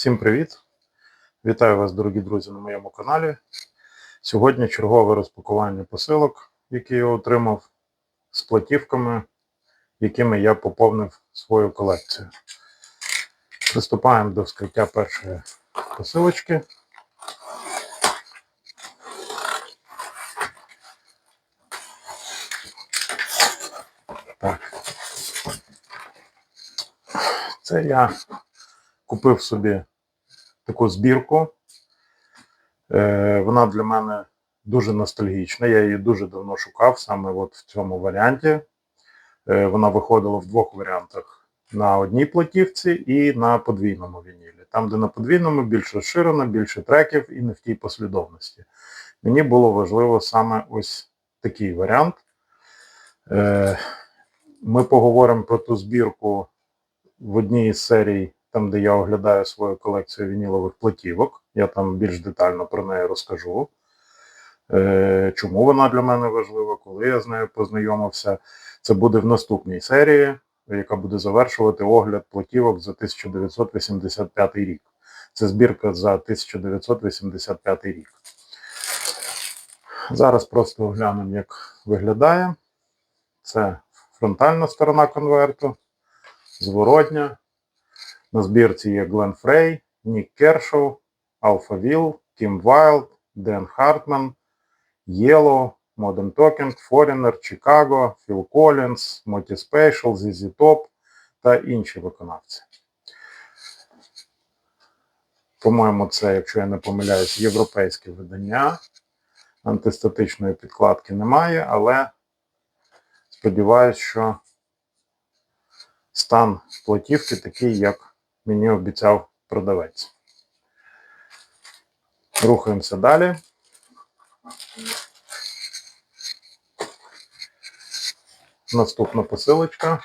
Всім привіт! Вітаю вас, дорогі друзі, на моєму каналі. Сьогодні чергове розпакування посилок, які я отримав з платівками, якими я поповнив свою колекцію. Приступаємо до вскриття першої посилочки. Так. Це я купив собі таку збірку. Е, вона для мене дуже ностальгічна. Я її дуже давно шукав, саме от в цьому варіанті. Е, вона виходила в двох варіантах: на одній платівці і на подвійному вінілі. Там, де на подвійному більш розширено, більше треків і не в тій послідовності. Мені було важливо саме ось такий варіант. Е, ми поговоримо про ту збірку в одній із серій, там, де я оглядаю свою колекцію вінілових платівок. Я там більш детально про неї розкажу. Е, Чому вона для мене важлива, коли я з нею познайомився. Це буде в наступній серії, яка буде завершувати огляд платівок за 1985 рік. Це збірка за 1985 рік. Зараз просто оглянемо, як виглядає. Це фронтальна сторона конверту, зворотня. На збірці є Глен Фрей, Нік Кершоу, Алфа Віл, Кім Вайлд, Ден Хартман, Єло, Modern Talking, Foreigner, Chicago, Коллінз, Моті Спейшл, ZZ Top та інші виконавці. По-моєму, це, якщо я не помиляюсь, європейське видання. Антистатичної підкладки немає, але сподіваюсь, що стан платівки такий, як мені обіцяв продавець. Рухаємося далі. Наступна посилочка.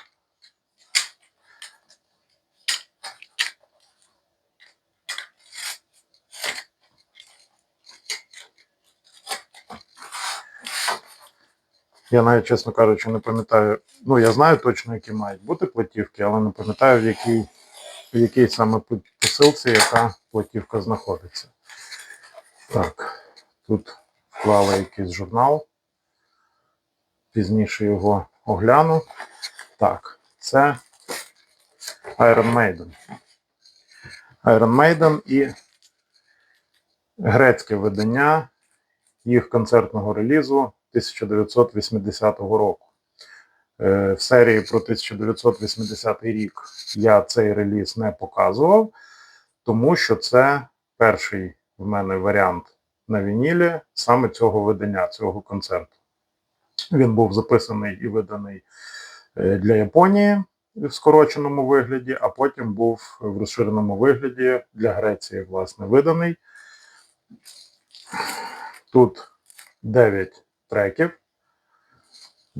Я навіть, чесно кажучи, не пам'ятаю. Ну, я знаю точно, які мають бути платівки, але не пам'ятаю, в якій, в якій саме посилці яка платівка знаходиться. Так, тут вклали якийсь журнал. Пізніше його огляну. Так, це Iron Maiden. Iron Maiden і грецьке видання їх концертного релізу 1980 року. Е, В серії про 1980 рік я цей реліз не показував, тому що це перший в мене варіант на вінілі саме цього видання, цього концерту. Він був записаний і виданий е, для Японії в скороченому вигляді, а потім був в розширеному вигляді для Греції, власне, виданий. Тут 9 треків.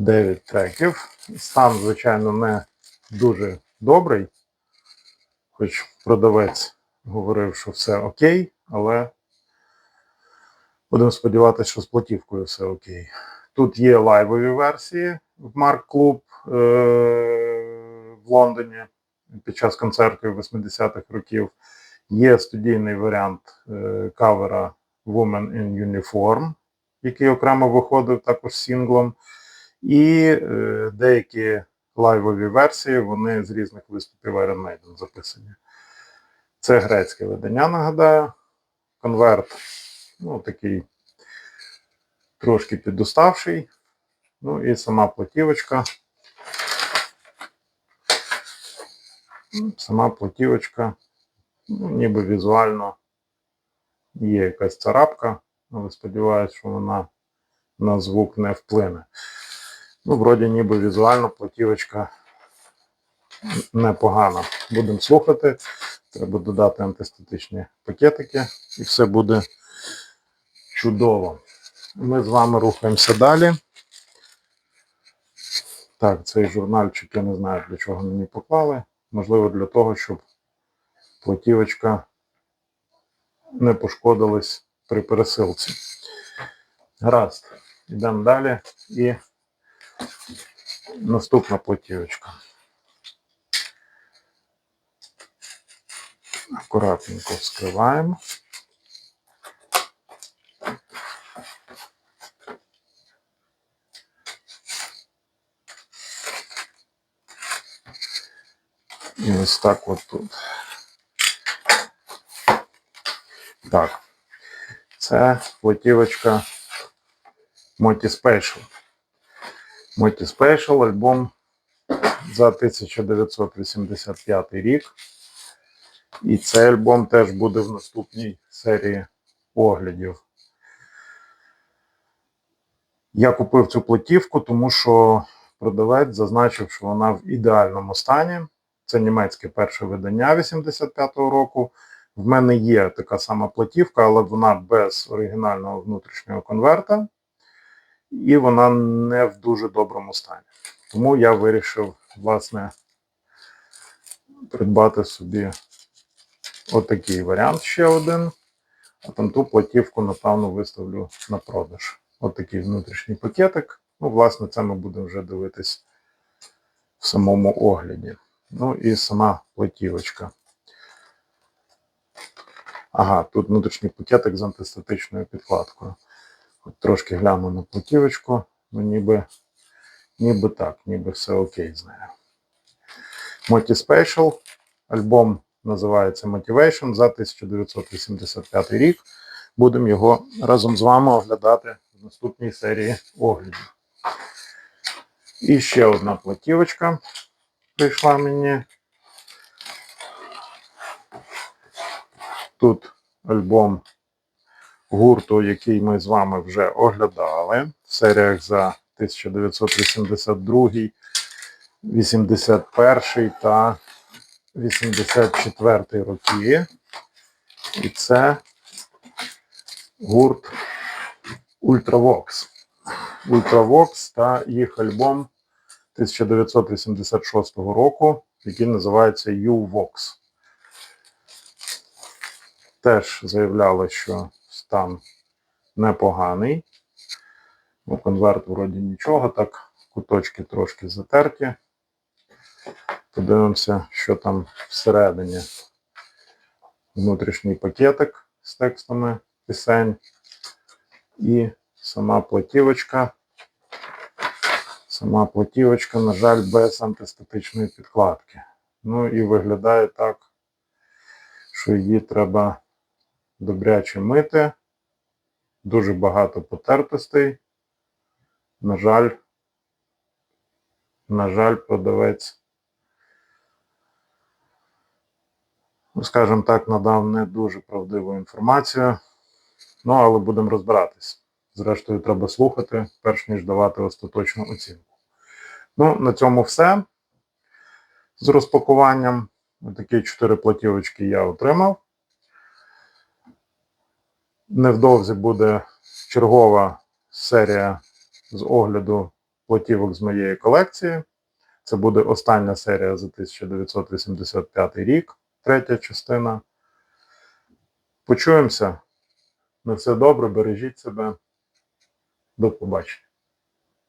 9 треків. Стан, звичайно, не дуже добрий, хоч продавець говорив, що все окей, але будемо сподіватися, що з платівкою все окей. Тут є лайвові версії в Марк Клуб е- в Лондоні під час концертів 80-х років. Є студійний варіант е- кавера Woman in Uniform, який окремо виходив також сінглом. І е- деякі лайвові версії, вони з різних виступів Iron Maiden записані. Це грецьке видання, нагадаю. Конверт, ну, такий трошки підуставший. Ну і сама платівочка. Ну, Сама платівочка, ну, ніби візуально є якась царапка, але сподіваюся, що вона на звук не вплине. Ну, вроді ніби візуально платівочка непогана. Будемо слухати. Треба додати антистатичні пакетики і все буде чудово. Ми з вами рухаємося далі. Так, цей журнальчик я не знаю, для чого мені поклали. Можливо, для того, щоб платівочка не пошкодилась при пересилці. Гаразд, йдемо далі. І наступна платівочка. Акуратненько вскриваємо. І ось так от тут. Так. Це платівочка Моті Моті альбом за 1985 рік. І цей альбом теж буде в наступній серії оглядів. Я купив цю платівку, тому що продавець зазначив, що вона в ідеальному стані. Це німецьке перше видання 85-го року. В мене є така сама платівка, але вона без оригінального внутрішнього конверта. І вона не в дуже доброму стані. Тому я вирішив, власне, придбати собі отакий варіант ще один. А там ту платівку, напевно, виставлю на продаж. Отакий внутрішній пакетик. Ну, власне, це ми будемо вже дивитись в самому огляді. Ну і сама платівочка. Ага, тут внутрішній пакетик з антистатичною підкладкою. От трошки гляну на платівочку, ну ніби, ніби так, ніби все окей з нею. Moти Special. Альбом називається Motivation за 1985 рік. Будемо його разом з вами оглядати в наступній серії оглядів. І ще одна платівочка прийшла мені. Тут альбом гурту, який ми з вами вже оглядали в серіях за 1982, 81 та 84 роки. І це гурт Ultravox. Ultravox та їх альбом 1986 року, який називається U-Vox. Теж заявляли, що стан непоганий. Ну, конверт вроді нічого, так, куточки трошки затерті. Подивимося, що там всередині. Внутрішній пакетик з текстами пісень. І сама платівочка. Сама платівочка, на жаль, без антистатичної підкладки. Ну і виглядає так, що її треба добряче мити. Дуже багато потертостей. На жаль, на жаль, продавець, ну, скажімо так, надав не дуже правдиву інформацію. Ну, але будемо розбиратись. Зрештою, треба слухати, перш ніж давати остаточну оцінку. Ну, на цьому все. З розпакуванням. Такі чотири платівочки я отримав. Невдовзі буде чергова серія з огляду платівок з моєї колекції. Це буде остання серія за 1985 рік, третя частина. Почуємося. На все добре, бережіть себе. До побачення.